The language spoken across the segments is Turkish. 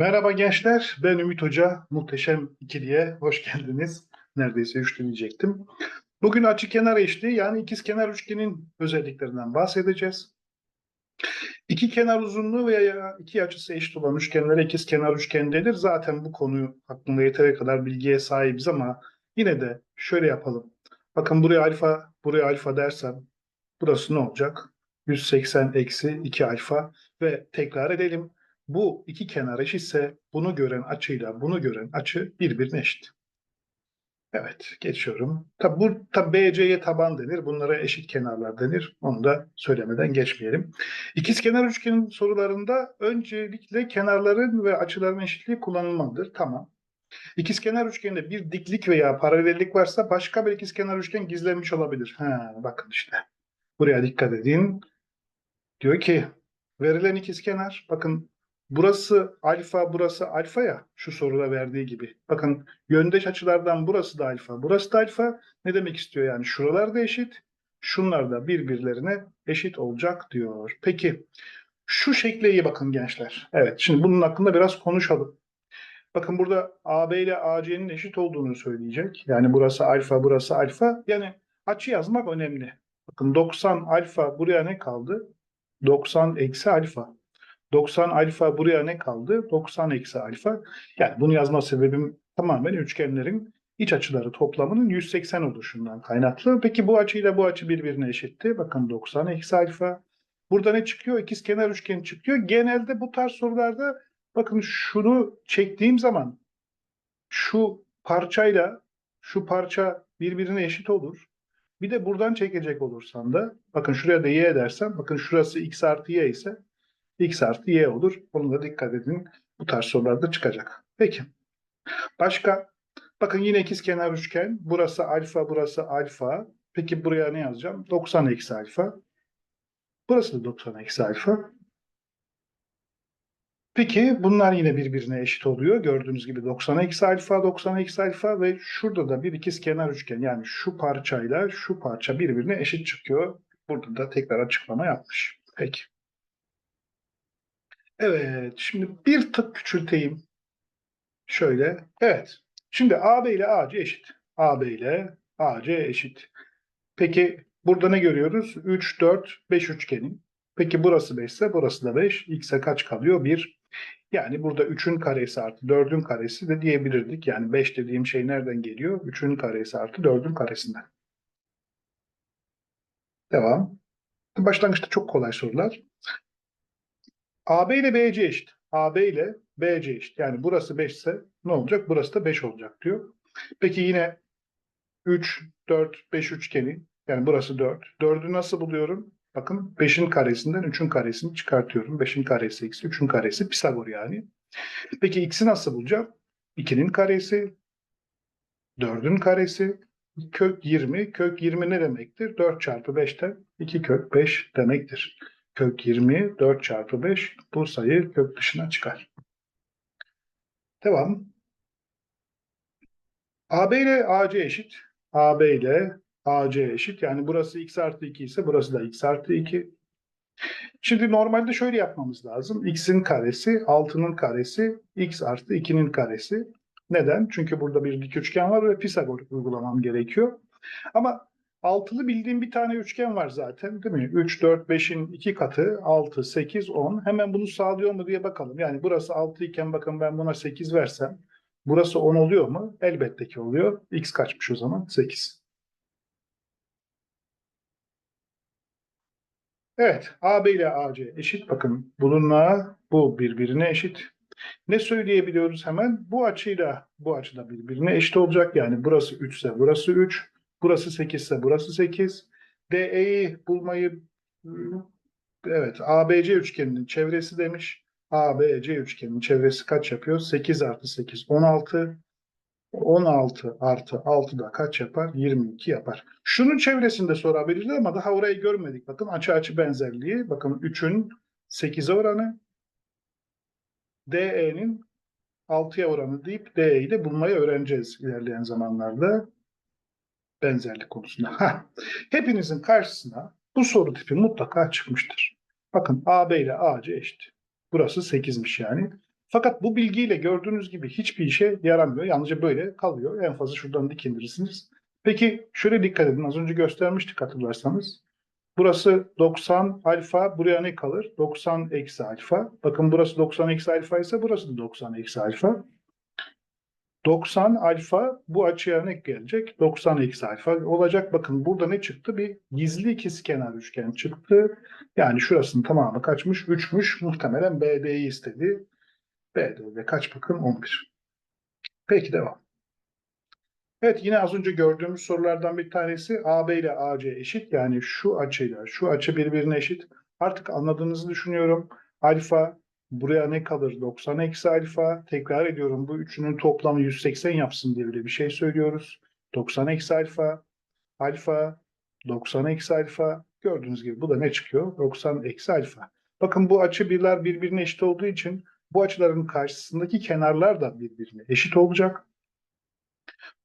Merhaba gençler, ben Ümit Hoca. Muhteşem ikiliye hoş geldiniz. Neredeyse üçlü diyecektim. Bugün açı kenar eşliği yani ikiz kenar üçgenin özelliklerinden bahsedeceğiz. İki kenar uzunluğu veya iki açısı eşit olan üçgenlere ikiz kenar üçgen denir. Zaten bu konuyu hakkında yeteri kadar bilgiye sahibiz ama yine de şöyle yapalım. Bakın buraya alfa, buraya alfa dersem burası ne olacak? 180 eksi 2 alfa ve tekrar edelim. Bu iki kenar eşitse bunu gören açıyla bunu gören açı birbirine eşit. Evet, geçiyorum. Tabi bu tabi BC'ye taban denir. Bunlara eşit kenarlar denir. Onu da söylemeden geçmeyelim. İkiz kenar üçgenin sorularında öncelikle kenarların ve açıların eşitliği kullanılmalıdır. Tamam. İkiz kenar üçgeninde bir diklik veya paralellik varsa başka bir ikiz kenar üçgen gizlenmiş olabilir. Ha, bakın işte. Buraya dikkat edin. Diyor ki verilen ikiz kenar bakın Burası alfa, burası alfa ya şu soruda verdiği gibi. Bakın yöndeş açılardan burası da alfa, burası da alfa. Ne demek istiyor yani? Şuralar da eşit, şunlar da birbirlerine eşit olacak diyor. Peki şu şekle iyi bakın gençler. Evet şimdi bunun hakkında biraz konuşalım. Bakın burada AB ile AC'nin eşit olduğunu söyleyecek. Yani burası alfa, burası alfa. Yani açı yazmak önemli. Bakın 90 alfa buraya ne kaldı? 90 eksi alfa. 90 alfa buraya ne kaldı? 90 eksi alfa. Yani bunu yazma sebebim tamamen üçgenlerin iç açıları toplamının 180 oluşundan kaynaklı. Peki bu açıyla bu açı birbirine eşitti. Bakın 90 eksi alfa. Burada ne çıkıyor? İkiz kenar üçgen çıkıyor. Genelde bu tarz sorularda bakın şunu çektiğim zaman şu parçayla şu parça birbirine eşit olur. Bir de buradan çekecek olursan da bakın şuraya da y edersem bakın şurası x artı y ise x artı y olur. Bunu da dikkat edin. Bu tarz sorularda çıkacak. Peki. Başka? Bakın yine ikiz kenar üçgen. Burası alfa, burası alfa. Peki buraya ne yazacağım? 90 eksi alfa. Burası da 90 eksi alfa. Peki bunlar yine birbirine eşit oluyor. Gördüğünüz gibi 90 eksi alfa, 90 eksi alfa ve şurada da bir ikiz kenar üçgen. Yani şu parçayla şu parça birbirine eşit çıkıyor. Burada da tekrar açıklama yapmış. Peki. Evet, şimdi bir tık küçülteyim. Şöyle, evet. Şimdi AB ile AC eşit. AB ile AC eşit. Peki burada ne görüyoruz? 3, 4, 5 üçgenin. Peki burası 5 ise burası da 5. X'e kaç kalıyor? 1. Yani burada 3'ün karesi artı 4'ün karesi de diyebilirdik. Yani 5 dediğim şey nereden geliyor? 3'ün karesi artı 4'ün karesinden. Devam. Başlangıçta çok kolay sorular. AB ile BC eşit. AB ile BC eşit. Yani burası 5 ise ne olacak? Burası da 5 olacak diyor. Peki yine 3, 4, 5 üçgeni. Yani burası 4. 4'ü nasıl buluyorum? Bakın 5'in karesinden 3'ün karesini çıkartıyorum. 5'in karesi eksi 3'ün karesi Pisagor yani. Peki x'i nasıl bulacağım? 2'nin karesi, 4'ün karesi, kök 20. Kök 20 ne demektir? 4 çarpı 5'ten 2 kök 5 demektir kök 20 4 çarpı 5 bu sayı kök dışına çıkar. Devam. AB ile AC eşit. AB ile AC eşit. Yani burası x artı 2 ise burası da x artı 2. Şimdi normalde şöyle yapmamız lazım. x'in karesi, 6'nın karesi, x artı 2'nin karesi. Neden? Çünkü burada bir dik üçgen var ve Pisagor uygulamam gerekiyor. Ama Altılı bildiğim bir tane üçgen var zaten değil mi? 3, 4, 5'in iki katı 6, 8, 10. Hemen bunu sağlıyor mu diye bakalım. Yani burası 6 iken bakın ben buna 8 versem burası 10 oluyor mu? Elbette ki oluyor. X kaçmış o zaman? 8. Evet, AB ile AC eşit. Bakın bununla bu birbirine eşit. Ne söyleyebiliyoruz hemen? Bu açıyla bu açıda birbirine eşit olacak. Yani burası 3 ise burası 3. Burası 8 ise burası 8. DE'yi bulmayı evet ABC üçgeninin çevresi demiş. ABC üçgeninin çevresi kaç yapıyor? 8 artı 8 16. 16 artı 6 da kaç yapar? 22 yapar. Şunun çevresinde sorabilirler ama daha orayı görmedik. Bakın açı açı benzerliği. Bakın 3'ün 8'e oranı. DE'nin 6'ya oranı deyip DE'yi de bulmayı öğreneceğiz ilerleyen zamanlarda benzerlik konusunda. Heh. Hepinizin karşısına bu soru tipi mutlaka çıkmıştır. Bakın AB ile AC eşit. Burası 8'miş yani. Fakat bu bilgiyle gördüğünüz gibi hiçbir işe yaramıyor. Yalnızca böyle kalıyor. En fazla şuradan dik indirirsiniz. Peki şöyle dikkat edin. Az önce göstermiştik hatırlarsanız. Burası 90 alfa. Buraya ne kalır? 90 eksi alfa. Bakın burası 90 eksi alfa ise burası da 90 eksi alfa. 90 alfa bu açıya ne gelecek? 90 eksi alfa olacak. Bakın burada ne çıktı? Bir gizli ikizkenar üçgen çıktı. Yani şurasının tamamı kaçmış? 3'müş. Muhtemelen BD'yi istedi. BD'de kaç bakın? 11. Peki devam. Evet yine az önce gördüğümüz sorulardan bir tanesi AB ile AC eşit. Yani şu açıyla şu açı birbirine eşit. Artık anladığınızı düşünüyorum. Alfa buraya ne kalır? 90 eksi alfa. Tekrar ediyorum bu üçünün toplamı 180 yapsın diye bile bir şey söylüyoruz. 90 eksi alfa. Alfa 90 eksi alfa. Gördüğünüz gibi bu da ne çıkıyor? 90 eksi alfa. Bakın bu açı birler birbirine eşit olduğu için bu açıların karşısındaki kenarlar da birbirine eşit olacak.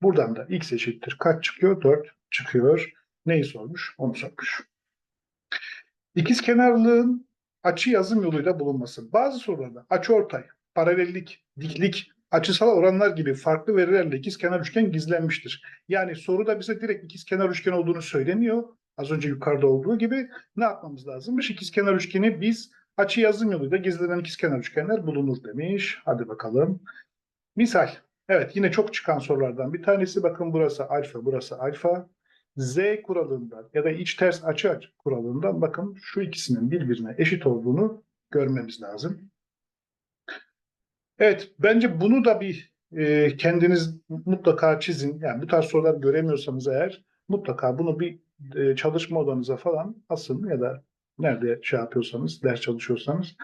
Buradan da x eşittir. Kaç çıkıyor? 4 çıkıyor. Neyi sormuş? Onu sormuş. İkiz kenarlığın açı yazım yoluyla bulunması. Bazı sorularda açıortay, paralellik, diklik, açısal oranlar gibi farklı verilerle ikiz kenar üçgen gizlenmiştir. Yani soruda bize direkt ikiz kenar üçgen olduğunu söylemiyor. Az önce yukarıda olduğu gibi ne yapmamız lazımmış? İkiz kenar üçgeni biz açı yazım yoluyla gizlenen ikiz kenar üçgenler bulunur demiş. Hadi bakalım. Misal. Evet yine çok çıkan sorulardan bir tanesi. Bakın burası alfa, burası alfa. Z kuralından ya da iç ters açı açı kuralından bakın şu ikisinin birbirine eşit olduğunu görmemiz lazım. Evet bence bunu da bir e, kendiniz mutlaka çizin. Yani bu tarz sorular göremiyorsanız eğer mutlaka bunu bir e, çalışma odanıza falan asın ya da nerede şey yapıyorsanız, ders çalışıyorsanız.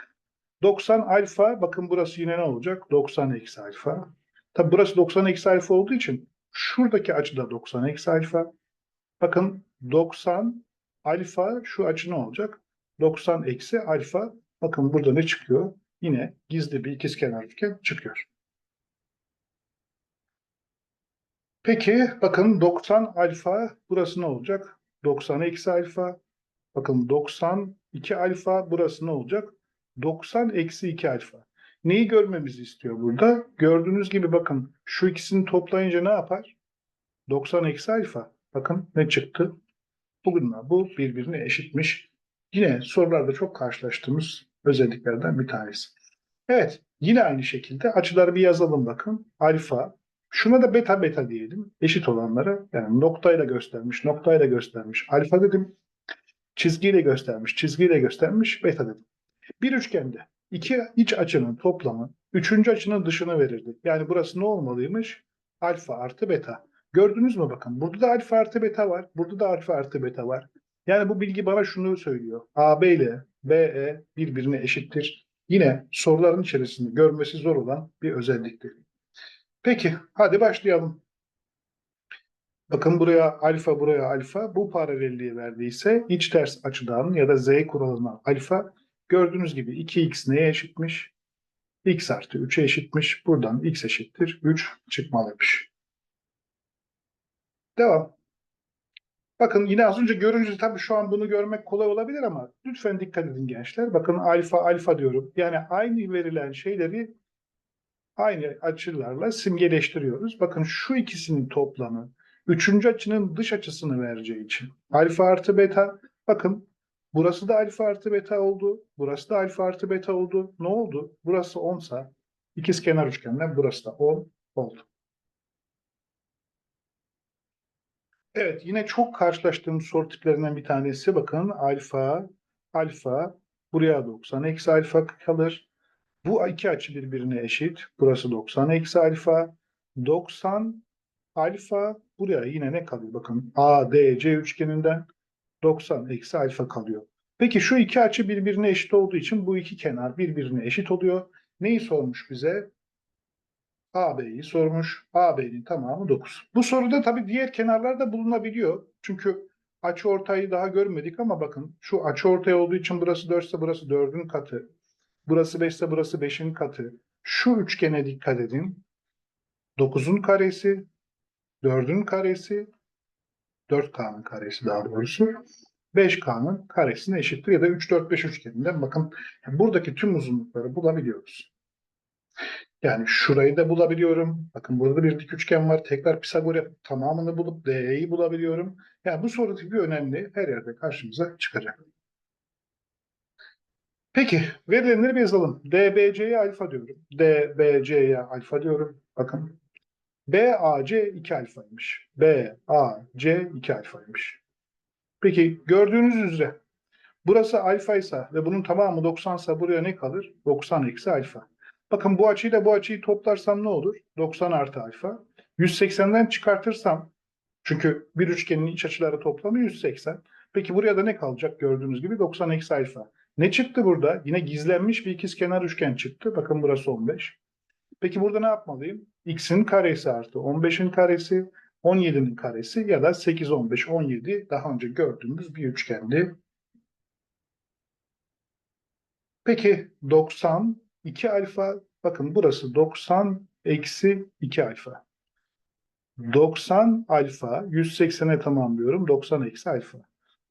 90 alfa, bakın burası yine ne olacak? 90 eksi alfa. Tabi burası 90 eksi alfa olduğu için şuradaki açı da 90 eksi alfa. Bakın 90 alfa şu açı ne olacak? 90 eksi alfa. Bakın burada ne çıkıyor? Yine gizli bir ikizkenar üçgen çıkıyor. Peki bakın 90 alfa burası ne olacak? 90 eksi alfa. Bakın 92 alfa burası ne olacak? 90 eksi 2 alfa. Neyi görmemizi istiyor burada? Gördüğünüz gibi bakın şu ikisini toplayınca ne yapar? 90 eksi alfa. Bakın ne çıktı? Bununla bu birbirine eşitmiş. Yine sorularda çok karşılaştığımız özelliklerden bir tanesi. Evet yine aynı şekilde açıları bir yazalım bakın. Alfa. Şuna da beta beta diyelim. Eşit olanlara yani noktayla göstermiş, noktayla göstermiş. Alfa dedim. Çizgiyle göstermiş, çizgiyle göstermiş. Beta dedim. Bir üçgende iki iç açının toplamı üçüncü açının dışını verirdi. Yani burası ne olmalıymış? Alfa artı beta. Gördünüz mü bakın? Burada da alfa artı beta var. Burada da alfa artı beta var. Yani bu bilgi bana şunu söylüyor. AB ile BE birbirine eşittir. Yine soruların içerisinde görmesi zor olan bir özelliktir. Peki hadi başlayalım. Bakın buraya alfa buraya alfa bu paralelliği verdiyse iç ters açıdan ya da z kuralına alfa gördüğünüz gibi 2x neye eşitmiş? x artı 3'e eşitmiş. Buradan x eşittir 3 çıkmalıymış. Devam. Bakın yine az önce görünce tabii şu an bunu görmek kolay olabilir ama lütfen dikkat edin gençler. Bakın alfa alfa diyorum. Yani aynı verilen şeyleri aynı açılarla simgeleştiriyoruz. Bakın şu ikisinin toplamı üçüncü açının dış açısını vereceği için alfa artı beta bakın burası da alfa artı beta oldu. Burası da alfa artı beta oldu. Ne oldu? Burası 10 sa ikizkenar üçgenden burası da 10 oldu. Evet yine çok karşılaştığımız soru tiplerinden bir tanesi bakın alfa alfa buraya 90 eksi alfa kalır. Bu iki açı birbirine eşit. Burası 90 eksi alfa. 90 alfa buraya yine ne kalıyor? Bakın ADC üçgeninden 90 eksi alfa kalıyor. Peki şu iki açı birbirine eşit olduğu için bu iki kenar birbirine eşit oluyor. Neyi sormuş bize? AB'yi sormuş. AB'nin tamamı 9. Bu soruda tabii diğer kenarlar da bulunabiliyor. Çünkü açı ortayı daha görmedik ama bakın şu açı ortay olduğu için burası 4 ise burası 4'ün katı. Burası 5 ise burası 5'in katı. Şu üçgene dikkat edin. 9'un karesi, 4'ün karesi, 4K'nın karesi daha doğrusu. 5K'nın karesine eşittir ya da 3, 4, 5 üçgeninden bakın buradaki tüm uzunlukları bulabiliyoruz. Yani şurayı da bulabiliyorum. Bakın burada bir dik üçgen var. Tekrar Pisagor yapıp tamamını bulup DE'yi bulabiliyorum. Yani bu soru tipi önemli. Her yerde karşımıza çıkacak. Peki verilenleri bir yazalım. DBC'ye alfa diyorum. DBC'ye alfa diyorum. Bakın. BAC 2 alfaymış. BAC 2 alfaymış. Peki gördüğünüz üzere burası alfa ise ve bunun tamamı 90 ise buraya ne kalır? 90 eksi alfa. Bakın bu açıyla bu açıyı toplarsam ne olur? 90 artı alfa. 180'den çıkartırsam çünkü bir üçgenin iç açıları toplamı 180. Peki buraya da ne kalacak gördüğünüz gibi 90 eksi alfa. Ne çıktı burada? Yine gizlenmiş bir ikizkenar üçgen çıktı. Bakın burası 15. Peki burada ne yapmalıyım? X'in karesi artı 15'in karesi, 17'nin karesi ya da 8, 15, 17 daha önce gördüğümüz bir üçgendi. Peki 90, 2 alfa. Bakın burası 90 eksi 2 alfa. 90 alfa, 180'e tamamlıyorum. 90 eksi alfa.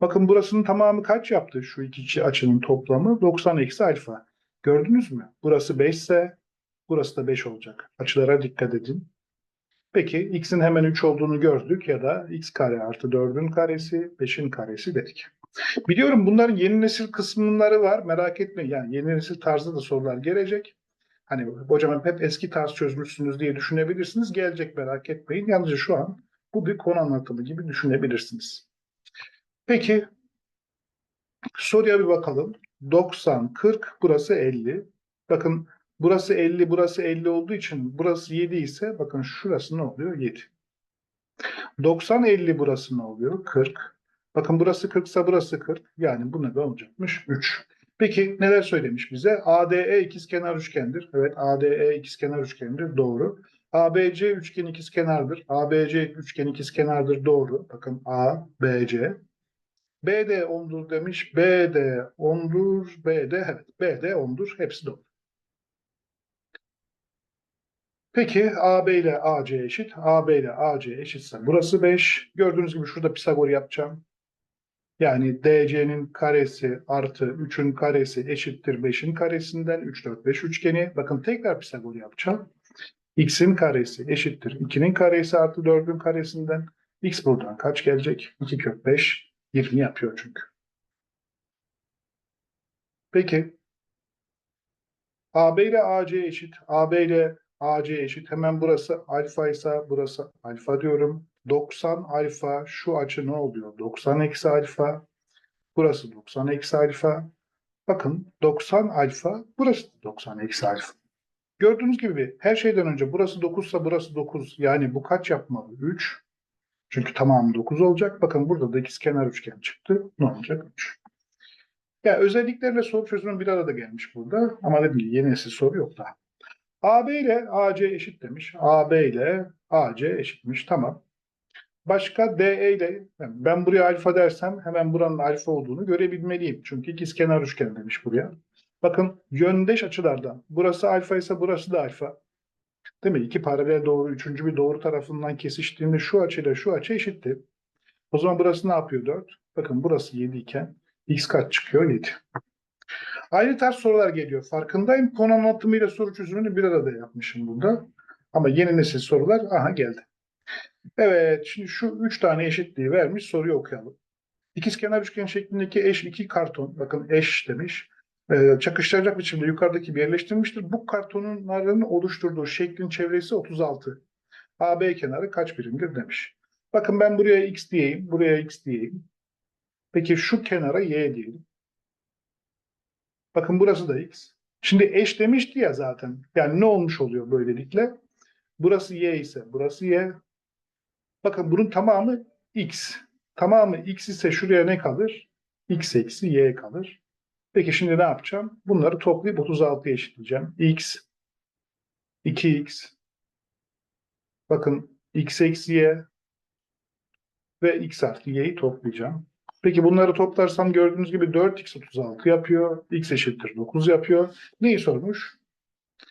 Bakın burasının tamamı kaç yaptı? Şu iki açının toplamı 90 eksi alfa. Gördünüz mü? Burası 5 ise burası da 5 olacak. Açılara dikkat edin. Peki x'in hemen 3 olduğunu gördük ya da x kare artı 4'ün karesi 5'in karesi dedik. Biliyorum bunların yeni nesil kısımları var. Merak etmeyin. Yani yeni nesil tarzda da sorular gelecek. Hani hocam hep eski tarz çözmüşsünüz diye düşünebilirsiniz. Gelecek merak etmeyin. Yalnızca şu an bu bir konu anlatımı gibi düşünebilirsiniz. Peki soruya bir bakalım. 90, 40, burası 50. Bakın burası 50, burası 50 olduğu için burası 7 ise bakın şurası ne oluyor? 7. 90, 50 burası ne oluyor? 40. Bakın burası 40 ise burası 40. Yani bu ne olacakmış? 3. Peki neler söylemiş bize? ADE ikizkenar üçgendir. Evet ADE ikizkenar üçgendir. Doğru. ABC üçgen ikizkenardır. ABC üçgen ikizkenardır. Doğru. Bakın ABC. BD 10'dur demiş. BD 10'dur. BD evet. BD 10'dur. Hepsi doğru. Peki AB ile AC eşit. AB ile AC eşitse burası 5. Gördüğünüz gibi şurada Pisagor yapacağım. Yani DC'nin karesi artı 3'ün karesi eşittir 5'in karesinden 3, 4, 5 üçgeni. Bakın tekrar Pisagor yapacağım. X'in karesi eşittir 2'nin karesi artı 4'ün karesinden. X buradan kaç gelecek? 2 kök 5. 20 yapıyor çünkü. Peki. AB ile AC eşit. AB ile AC eşit. Hemen burası alfa ise burası alfa diyorum. 90 alfa şu açı ne oluyor? 90 eksi alfa. Burası 90 eksi alfa. Bakın 90 alfa burası 90 eksi alfa. Gördüğünüz gibi her şeyden önce burası 9 ise burası 9. Yani bu kaç yapmalı? 3. Çünkü tamamı 9 olacak. Bakın burada da ikizkenar üçgen çıktı. Ne olacak? 3. Ya özelliklerle soru çözümü bir arada gelmiş burada. Ama dediğim gibi yeni nesil soru yok daha. AB ile AC eşit demiş. AB ile AC eşitmiş. Tamam. Başka DE ile ben buraya alfa dersem hemen buranın alfa olduğunu görebilmeliyim. Çünkü ikizkenar üçgen demiş buraya. Bakın yöndeş açılardan burası alfa ise burası da alfa. Değil mi? İki paralel doğru, üçüncü bir doğru tarafından kesiştiğinde şu açıyla şu açı eşitti. O zaman burası ne yapıyor 4? Bakın burası 7 iken x kaç çıkıyor? 7. Aynı tarz sorular geliyor. Farkındayım. Konu anlatımıyla soru çözümünü bir arada yapmışım burada. Ama yeni nesil sorular aha geldi. Evet, şimdi şu üç tane eşitliği vermiş soruyu okuyalım. İkizkenar üçgen şeklindeki eş iki karton, bakın eş demiş, e, çakıştıracak biçimde yukarıdaki birleştirmiştir. Bu kartonların oluşturduğu şeklin çevresi 36. AB kenarı kaç birimdir demiş. Bakın ben buraya x diyeyim, buraya x diyeyim. Peki şu kenara y diyelim. Bakın burası da x. Şimdi eş demişti ya zaten. Yani ne olmuş oluyor böylelikle? Burası y ise burası y. Bakın bunun tamamı x. Tamamı x ise şuraya ne kalır? x eksi y kalır. Peki şimdi ne yapacağım? Bunları toplayıp 36'ya eşitleyeceğim. x, 2x, bakın x eksi y ve x artı y'yi toplayacağım. Peki bunları toplarsam gördüğünüz gibi 4x 36 yapıyor. x eşittir 9 yapıyor. Neyi sormuş?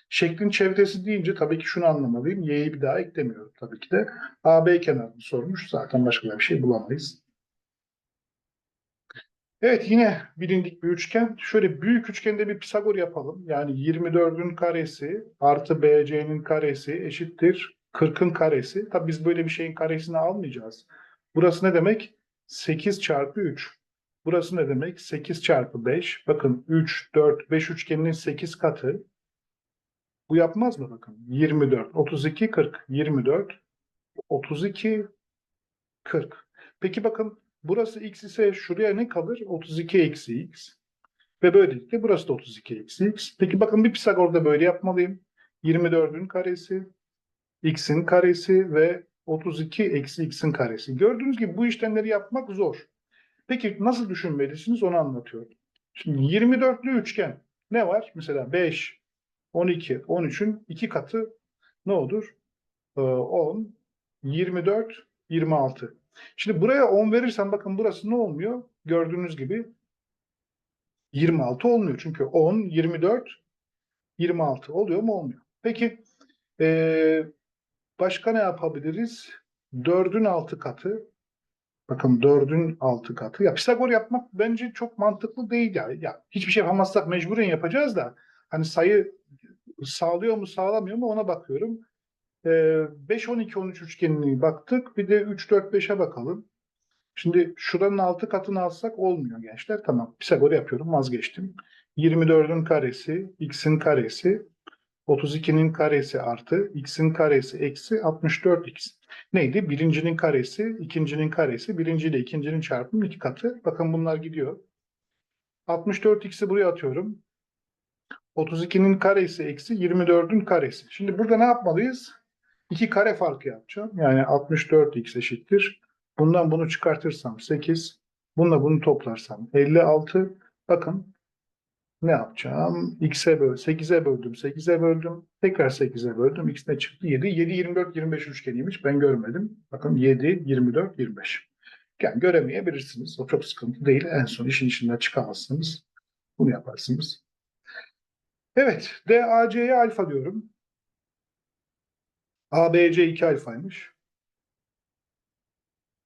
Şeklin çevresi deyince tabii ki şunu anlamalıyım. Y'yi bir daha eklemiyorum tabii ki de. AB kenarını sormuş. Zaten başka bir şey bulamayız. Evet yine bilindik bir üçgen. Şöyle büyük üçgende bir Pisagor yapalım. Yani 24'ün karesi artı BC'nin karesi eşittir 40'ın karesi. Tabii biz böyle bir şeyin karesini almayacağız. Burası ne demek? 8 çarpı 3. Burası ne demek? 8 çarpı 5. Bakın 3, 4, 5 üçgeninin 8 katı. Bu yapmaz mı bakın? 24, 32, 40. 24, 32, 40. Peki bakın burası x ise şuraya ne kalır? 32 eksi x. Ve böylelikle burası da 32 eksi x. Peki bakın bir Pisagor'da böyle yapmalıyım. 24'ün karesi, x'in karesi ve 32 eksi x'in karesi. Gördüğünüz gibi bu işlemleri yapmak zor. Peki nasıl düşünmelisiniz onu anlatıyorum. Şimdi 24'lü üçgen ne var? Mesela 5, 12, 13'ün iki katı ne olur? Ee, 10, 24, 26. Şimdi buraya 10 verirsem bakın burası ne olmuyor? Gördüğünüz gibi 26 olmuyor. Çünkü 10, 24, 26 oluyor mu? Olmuyor. Peki ee, başka ne yapabiliriz? 4'ün 6 katı. Bakın 4'ün 6 katı. Ya Pisagor yapmak bence çok mantıklı değil ya. Ya hiçbir şey yapamazsak mecburen yapacağız da hani sayı sağlıyor mu sağlamıyor mu ona bakıyorum. Ee, 5 12 13 üçgenine baktık. Bir de 3 4 5'e bakalım. Şimdi şuranın 6 katını alsak olmuyor gençler. Tamam. Pisagor yapıyorum. Vazgeçtim. 24'ün karesi, x'in karesi, 32'nin karesi artı x'in karesi eksi 64x. Neydi? Birincinin karesi, ikincinin karesi, birinci ile ikincinin çarpımı iki katı. Bakın bunlar gidiyor. 64x'i buraya atıyorum. 32'nin karesi eksi 24'ün karesi. Şimdi burada ne yapmalıyız? İki kare farkı yapacağım. Yani 64x eşittir. Bundan bunu çıkartırsam 8. Bununla bunu toplarsam 56. Bakın ne yapacağım? X'e böl, 8'e böldüm, 8'e böldüm. Tekrar 8'e böldüm. X ne çıktı? 7. 7, 24, 25 üçgeniymiş. Ben görmedim. Bakın 7, 24, 25. Yani göremeyebilirsiniz. O çok sıkıntı değil. En son işin içinden çıkamazsınız. Bunu yaparsınız. Evet. DAC'ye alfa diyorum. ABC 2 alfaymış.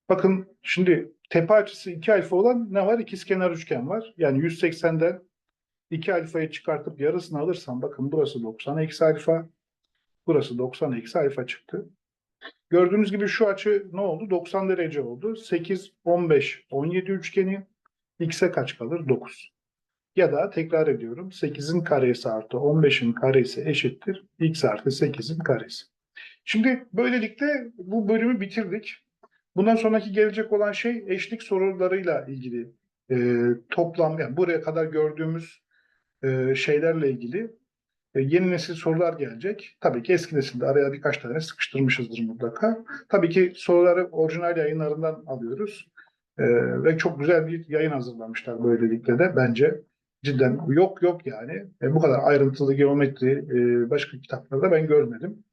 Bakın şimdi tepe açısı 2 alfa olan ne var? İkizkenar üçgen var. Yani 180'den 2 alfayı çıkartıp yarısını alırsam bakın burası 90 eksi alfa. Burası 90 eksi alfa çıktı. Gördüğünüz gibi şu açı ne oldu? 90 derece oldu. 8, 15, 17 üçgeni. X'e kaç kalır? 9. Ya da tekrar ediyorum. 8'in karesi artı 15'in karesi eşittir. X artı 8'in karesi. Şimdi böylelikle bu bölümü bitirdik. Bundan sonraki gelecek olan şey eşlik sorularıyla ilgili e, toplam yani buraya kadar gördüğümüz e, şeylerle ilgili e, yeni nesil sorular gelecek. Tabii ki eski nesilde araya birkaç tane sıkıştırmışızdır mutlaka. Tabii ki soruları orijinal yayınlarından alıyoruz. E, ve çok güzel bir yayın hazırlamışlar böylelikle de bence. Cidden yok yok yani. E, bu kadar ayrıntılı geometri e, başka kitaplarda ben görmedim.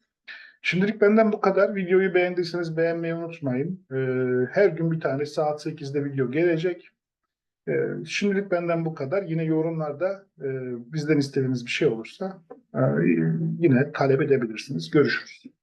Şimdilik benden bu kadar. Videoyu beğendiyseniz beğenmeyi unutmayın. E, her gün bir tane saat 8'de video gelecek. E, şimdilik benden bu kadar. Yine yorumlarda e, bizden istediğiniz bir şey olursa e, yine talep edebilirsiniz. Görüşürüz.